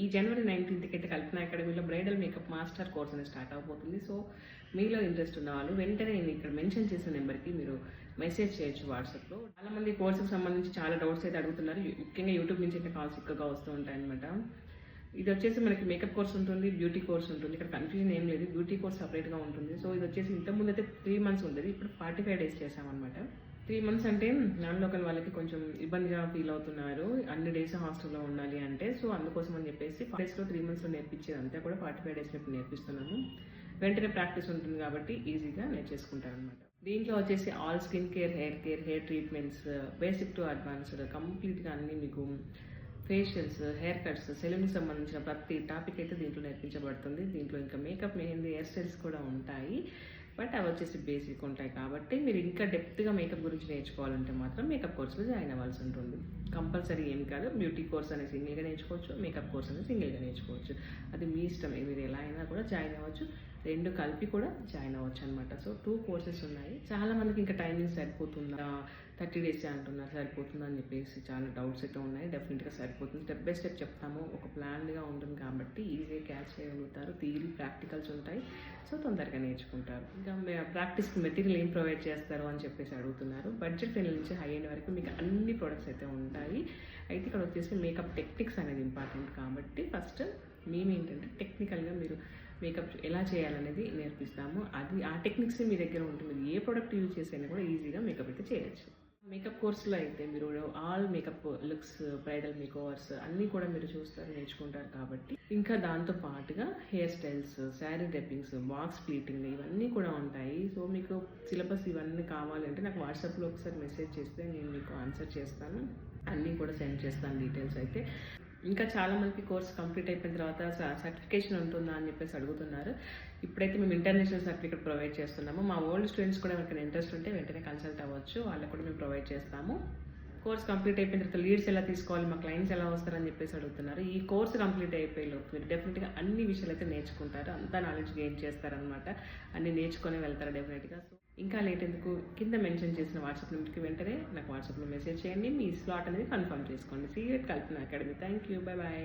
ఈ జనవరి నైన్టీన్త్కి అయితే కల్పన అకాడమీలో బ్రైడల్ మేకప్ మాస్టర్ కోర్స్ అనేది స్టార్ట్ అవబోతుంది. సో మీలో ఇంట్రెస్ట్ ఉన్న వాళ్ళు వెంటనే నేను ఇక్కడ మెన్షన్ చేసిన నెంబర్కి మీరు మెసేజ్ చేయొచ్చు వాట్సాప్లో చాలా మంది కోర్సుకు సంబంధించి చాలా డౌట్స్ అయితే అడుగుతున్నారు. ముఖ్యంగా యూట్యూబ్ నుంచి అయితే కాల్స్ ఎక్కువగా వస్తూ ఉంటాయి అనమాట ఇది వచ్చేసి మనకి మేకప్ కోర్స్ ఉంటుంది బ్యూటీ కోర్స్ ఉంటుంది. ఇక్కడ కన్ఫ్యూజన్ ఏం లేదు. బ్యూటీ కోర్స్ సపరేట్గా ఉంటుంది. సో ఇది వచ్చేసి ఇంతకుముందు అయితే త్రీ మంత్స్ ఉండేది. ఇప్పుడు ఫార్టీ ఫైవ్ డేస్ చేసామన్నమాట త్రీ మంత్స్ అంటే నాన్ లోకల్ వాళ్ళకి కొంచెం ఇబ్బందిగా ఫీల్ అవుతున్నారు. అన్ని డేస్ హాస్టల్లో ఉండాలి అంటే సో అందుకోసం అని చెప్పేసి డేస్లో త్రీ మంత్స్లో నేర్పించేది అంతా కూడా ఫార్టీ ఫైవ్ డేస్ ఇప్పుడు నేర్పిస్తున్నాము. వెంటనే ప్రాక్టీస్ ఉంటుంది కాబట్టి ఈజీగా నేర్చేసుకుంటారు అనమాట దీంట్లో వచ్చేసి all skin care hair care hair treatments basic to advanced కంప్లీట్గా అన్ని మీకు ఫేషియల్స్ హెయిర్ కట్స్ సెలూన్కి సంబంధించిన ప్రతి టాపిక్ అయితే దీంట్లో నేర్పించబడుతుంది. దీంట్లో ఇంకా మేకప్ మెహందీ హెయిర్ స్టైల్స్ కూడా ఉంటాయి. బట్ అవి వచ్చేసి బేసిక్ ఉంటాయి కాబట్టి మీరు ఇంకా డెప్త్గా మేకప్ గురించి నేర్చుకోవాలంటే మాత్రం మేకప్ కోర్సులో జాయిన్ అవ్వాల్సి ఉంటుంది. కంపల్సరీ ఏం కాదు బ్యూటీ కోర్స్ అనేది సింగిల్గా నేర్చుకోవచ్చు మేకప్ కోర్స్ అనేది సింగిల్గా నేర్చుకోవచ్చు. అది మీ ఇష్టం మీరు ఎలా అయినా కూడా జాయిన్ అవ్వచ్చు. రెండు కలిపి కూడా జాయిన్ అవ్వచ్చు అనమాట సో టూ కోర్సెస్ ఉన్నాయి. చాలా మందికి ఇంకా టైమింగ్ సరిపోతుందా? థర్టీ డేస్ అంటున్నారు. సరిపోతుందా అని చెప్పేసి చాలా డౌట్స్ అయితే ఉన్నాయి. డెఫినెట్గా సరిపోతుంది. స్టెప్ బై స్టెప్ చెప్తాము. ఒక ప్లాన్గా ఉంటుంది కాబట్టి ఈజీగా క్యాచ్ చేయగలుగుతారు. థియరీ ప్రాక్టికల్స్ ఉంటాయి. సో తొందరగా నేర్చుకుంటారు. ఇంకా ప్రాక్టీస్కి మెటీరియల్ ఏం ప్రొవైడ్ చేస్తారు అని చెప్పేసి అడుగుతున్నారు. బడ్జెట్ ఫ్రెండ్లీ నుంచి హై ఎండ్ వరకు మీకు అన్ని ప్రొడక్ట్స్ అయితే ఉంటాయి. అయితే ఇక్కడ వచ్చేసి మేకప్ టెక్నిక్స్ అనేది ఇంపార్టెంట్ కాబట్టి ఫస్ట్ మేమేంటంటే టెక్నికల్గా మీరు మేకప్ ఎలా చేయాలనేది నేర్పిస్తాము. అది ఆ టెక్నిక్స్ మీ దగ్గర ఉంటుంది. మీరు ఏ ప్రోడక్ట్ యూజ్ చేసైనా కూడా ఈజీగా మేకప్ అయితే చేయొచ్చు. మేకప్ కోర్సులో అయితే మీరు all makeup looks bridal makeovers అన్నీ కూడా మీరు చూస్తారు నేర్చుకుంటారు కాబట్టి. ఇంకా దాంతో పాటుగా hairstyles sari drapings box pleating ఇవన్నీ కూడా ఉంటాయి. సో మీకు సిలబస్ ఇవన్నీ కావాలంటే నాకు వాట్సాప్లో ఒకసారి మెసేజ్ చేస్తే నేను మీకు ఆన్సర్ చేస్తాను. అన్నీ కూడా సెండ్ చేస్తాను డీటెయిల్స్ అయితే. ఇంకా చాలా మందికి కోర్స్ కంప్లీట్ అయిపోయిన తర్వాత సర్టిఫికేషన్ ఉంటుందా అని చెప్పేసి అడుగుతున్నారు. ఇప్పుడైతే మేము ఇంటర్నేషనల్ సర్టిఫికేట్ ప్రొవైడ్ చేస్తున్నాము. మా ఓల్డ్ స్టూడెంట్స్ కూడా ఎవరికైనా ఇంట్రెస్ట్ ఉంటే వెంటనే కన్సల్ట్ అవ్వచ్చు. వాళ్ళకి కూడా మేము ప్రొవైడ్ చేస్తాము. కోర్స్ కంప్లీట్ అయిపోయిన తర్వాత లీడ్స్ ఎలా తీసుకోవాలి మా క్లయింట్స్ ఎలా వస్తారని చెప్పేసి అడుగుతున్నారు. ఈ కోర్స్ కంప్లీట్ అయిపోయి లోపు మీరు డెఫినెట్గా అన్ని విషయాలు అయితే నేర్చుకుంటారు. అంతా నాలెడ్జ్ గెయిన్ చేస్తారనమాట అన్ని నేర్చుకొని వెళ్తారు డెఫినెట్గా సో ఇంకా లేట్ ఎందుకు? కింద మెన్షన్ చేసిన వాట్సాప్ నెంబర్కి వెంటనే నాకు వాట్సాప్లో మెసేజ్ చేయండి. మీ స్లాట్ అనేది కన్ఫర్మ్ చేసుకోండి. సీరియట్ Kalpana academy thank you bye bye